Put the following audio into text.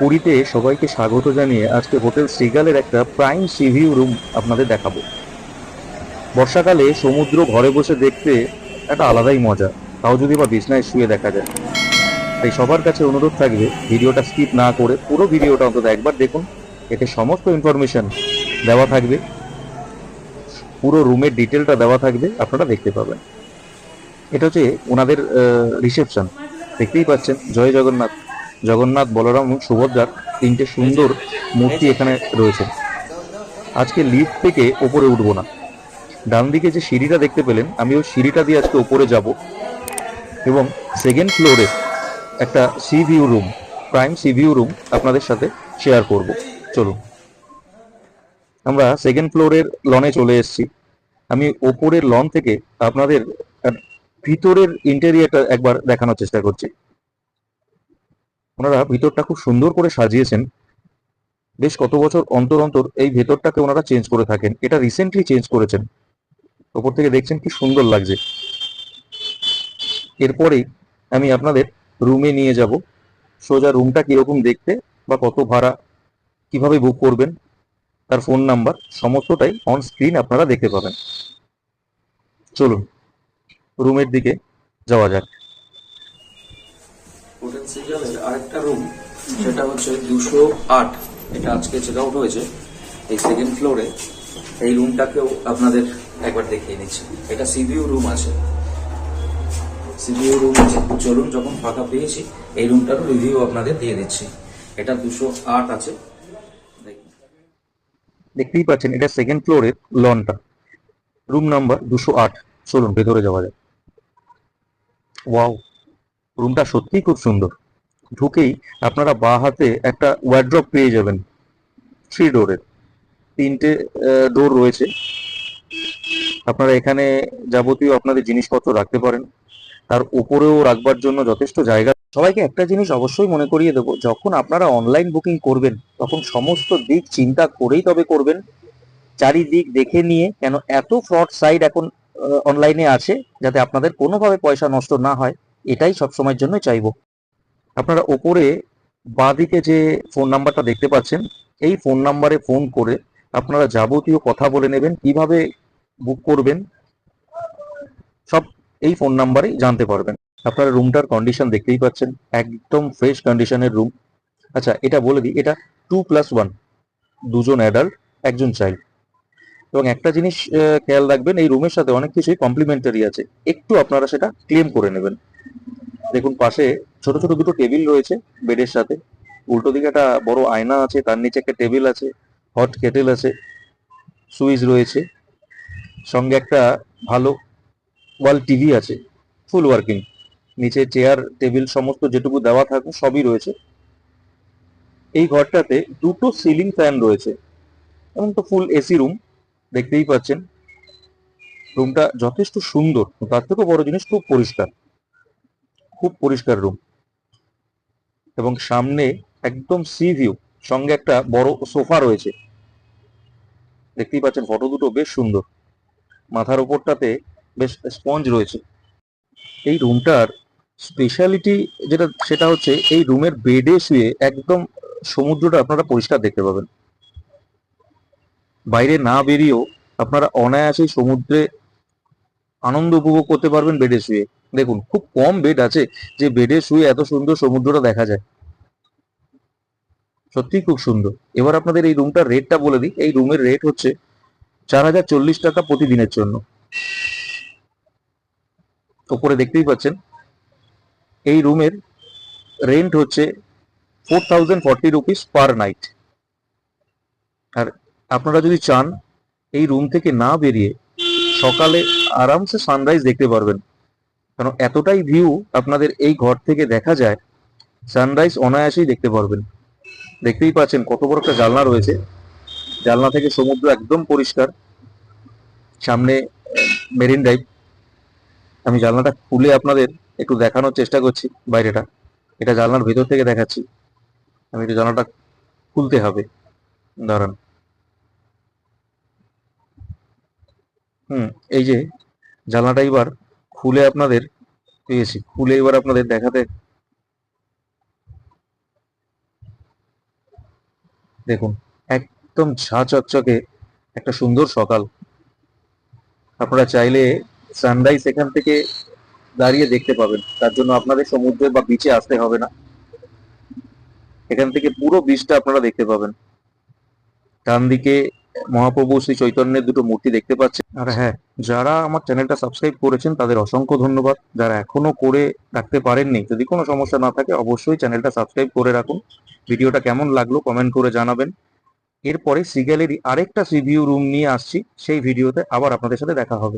পুরীতে সবাইকে স্বাগত জানিয়ে আজকে হোটেল শ্রীগালের একটা প্রাইম সিভিউ রুম আপনাদের দেখাবো। বর্ষাকালে সমুদ্র ঘরে বসে দেখতে একটা আলাদাই মজা। তাও যদি বা বিছনায় শুয়ে দেখা যায়। তাই সবার কাছে অনুরোধ থাকবে, ভিডিওটা স্কিপ না করে পুরো ভিডিওটা অন্তত একবার দেখুন। এতে সমস্ত ইনফরমেশন দেওয়া থাকবে। পুরো রুমের ডিটেলটা দেওয়া থাকবে, আপনারা দেখতে পাবেন। এটা হচ্ছে ওনাদের রিসেপশন দেখতেই পাচ্ছেন, জয় জগন্নাথ। জগন্নাথ বলরাম এবং সুভদ্রার তিনটে সুন্দর মূর্তি এখানে রয়েছে। আজকে লিফট থেকে ওপরে উঠবো না। ডান দিকে যে সিঁড়িটা দেখতে পেলেন, আমি ওই সিঁড়িটা দিয়ে আজকে ওপরে যাব এবং সেকেন্ড ফ্লোরে একটা sea view room prime sea view room আপনাদের সাথে শেয়ার করব। চলুন। আমরা সেকেন্ড ফ্লোরের লনে চলে এসেছি। আমি ওপরের লন থেকে আপনাদের ভিতরের ইন্টেরিয়ারটা একবার দেখানোর চেষ্টা করছি। ওনারা ভিতরটা খুব সুন্দর করে সাজিয়েছেন। বেশ কত বছর অন্তর অন্তর এই ভেতরটাকে ওনারা চেঞ্জ করে থাকেন। এটা রিসেন্টলি চেঞ্জ করেছেন। ওপর থেকে দেখছেন কি সুন্দর লাগছে। এরপরেই আমি আপনাদের রুমে নিয়ে যাব। সোজা রুমটা কীরকম দেখতে বা কত ভাড়া, কীভাবে বুক করবেন, তার ফোন নাম্বার সমস্তটাই অন স্ক্রিন আপনারা দেখতে পাবেন। চলুন রুমের দিকে যাওয়া যাক। সিজালের আরেকটা রুম সেটা হচ্ছে দুশো আট। এটা আজকে চেক আউট এই সেকেন্ড ফ্লোরে এই রুমটাকেও আপনাদের একবার দেখিয়ে নিচ্ছি। এটা সিভিউ রুম আছে। সিভিউ রুম আছে। চলুন, যখন ফাঁকা পেয়েছি, এই রুমটারও রিভিউ আপনাদের দিয়ে দিচ্ছি। এটা দুশো আট আছে। দেখতেই পাচ্ছেন, এটা সেকেন্ড ফ্লোরের লনটা রুম নাম্বার দুশো আট। চলুন, ভেতরে যাওয়া যাক। ওয়াও রুমটা সত্যিই খুব সুন্দর। ঢুকেই আপনারা বা হাতে একটা ওয়ার্ড্রপ পেয়ে যাবেন। থ্রি ডোরের তিনটে ডোর রয়েছে। আপনারা এখানে যাবতীয় আপনাদের জিনিসপত্র রাখতে পারেন। তার উপরেও রাখবার জন্য যথেষ্ট জায়গা। সবাইকে একটা জিনিস অবশ্যই মনে করিয়ে দেবো, যখন আপনারা অনলাইন বুকিং করবেন, তখন সমস্ত দিক চিন্তা করেই তবে করবেন। চারিদিক দেখে নিয়ে কেন এত ফ্রড সাইট এখন অনলাইনে আছে, যাতে আপনাদের কোনোভাবে পয়সা নষ্ট না হয়। এটাই সবসময়ের জন্য চাইব। আপনারা ওপরে বাঁদিকে যে ফোন নাম্বারটা দেখতে পাচ্ছেন, এই ফোন নাম্বারে ফোন করে আপনারা যাবতীয় কথা বলে নেবেন, কীভাবে বুক করবেন, সব এই ফোন নাম্বারেই জানতে পারবেন। আপনারা রুমটার কন্ডিশন দেখতেই পাচ্ছেন, একদম ফ্রেশ কন্ডিশনের রুম আচ্ছা এটা বলে দিই, এটা টু প্লাস ওয়ান দুজন অ্যাডাল্ট একজন চাইল্ড এবং একটা জিনিস খেয়াল রাখবেন, এই রুমের সাথে অনেক কিছুই কমপ্লিমেন্টারি আছে। একটু আপনারা সেটা ক্লেম করে নেবেন। দেখুন, পাশে ছোট ছোট দুটো টেবিল রয়েছে বেডের সাথে। উল্টো দিকে একটা বড় আয়না আছে, তার নিচে একটা টেবিল আছে হট কেটেল আছে, সুইচ রয়েছে, সঙ্গে একটা ভালো ওয়াল টিভি আছে ফুল ওয়ার্কিং নিচে চেয়ার টেবিল সমস্ত যেটুকু দেওয়া থাকে সবই রয়েছে। এই ঘরটাতে দুটো সিলিং ফ্যান রয়েছে, এবং তো ফুল এসি রুম দেখতেই পাচ্ছেন। রুমটা যথেষ্ট সুন্দর। তার থেকেও বড় জিনিস, খুব পরিষ্কার। খুব পরিষ্কার রুম। এবং সামনে একদম সি ভিউ সঙ্গে একটা বড় সোফা রয়েছে। দেখতেই পাচ্ছেন, ফটো দুটো বেশ সুন্দর। মাথার ওপরটাতে বেশ স্পঞ্জ রয়েছে। এই রুমটার স্পেশালিটি যেটা, সেটা হচ্ছে এই রুমের বেডে শুয়ে একদম সমুদ্রটা আপনারা পরিষ্কার দেখতে পাবেন। বাইরে না বেরিয়েও আপনারা অনায়াসেই সমুদ্রে আনন্দ উপভোগ করতে পারবেন বেডে শুয়ে। দেখুন, খুব কম বেড আছে যে বেডে শুয়ে এত সুন্দর সমুদ্রটা দেখা যায়। সত্যিই খুব সুন্দর। এবার আপনাদের এই রুমটার রেটটা বলে দিই। এই রুমের রেট হচ্ছে চার হাজার চল্লিশ টাকা প্রতিদিনের জন্য। ওপরে দেখতেই পাচ্ছেন, এই রুমের রেন্ট হচ্ছে four thousand forty rupees per night আর আপনারা যদি চান এই রুম থেকে না বেরিয়ে সকালে আরামসে সানরাইজ দেখতে পারবেন। কারণ এতটাই ভিউ আপনাদের এই ঘর থেকে দেখা যায় সানরাইজ অনায়াসেই দেখতে পারবেন। দেখতেই পাচ্ছেন কত বড় একটা জানলা রয়েছে। জানলা থেকে সমুদ্র একদম পরিষ্কার। সামনে মেরিন ড্রাইভ। আমি জানলাটা খুলে আপনাদের একটু দেখানোর চেষ্টা করছি বাইরেটা। এটা জানলার ভেতর থেকে দেখাচ্ছি। আমি একটু জানলাটা খুলতে হবে। দাঁড়ান। হুম, এই যে জানলাটা এবার খুলে আপনাদের পেয়েছি। খুলে এবার আপনাদের দেখাতে। দেখুন, একদম ঝাঁ চকচকে একটা সুন্দর সকাল। আপনারা চাইলে সানরাইজ এখান থেকে দাঁড়িয়ে দেখতে পাবেন। তার জন্য আপনাদের সমুদ্রে বা বিচে আসতে হবে না। এখান থেকে পুরো বীজটা আপনারা দেখতে পাবেন। ডান দিকে মহাপ্রভু শ্রী চৈতন্যের দুটো মূর্তি দেখতে পাচ্ছেন। আর হ্যাঁ যারা আমার চ্যানেলটা সাবস্ক্রাইব করেছেন, তাদের অসংখ্য ধন্যবাদ। যারা এখনও করে রাখতে পারেননি, যদি কোনো সমস্যা না থাকে, অবশ্যই চ্যানেলটা সাবস্ক্রাইব করে রাখুন। ভিডিওটা কেমন লাগল কমেন্ট করে জানাবেন। এরপরে সি গ্যালারি আরেকটা সিভিউ রুম নিয়ে আসছি, সেই ভিডিওতে আবার আপনাদের সাথে দেখা হবে।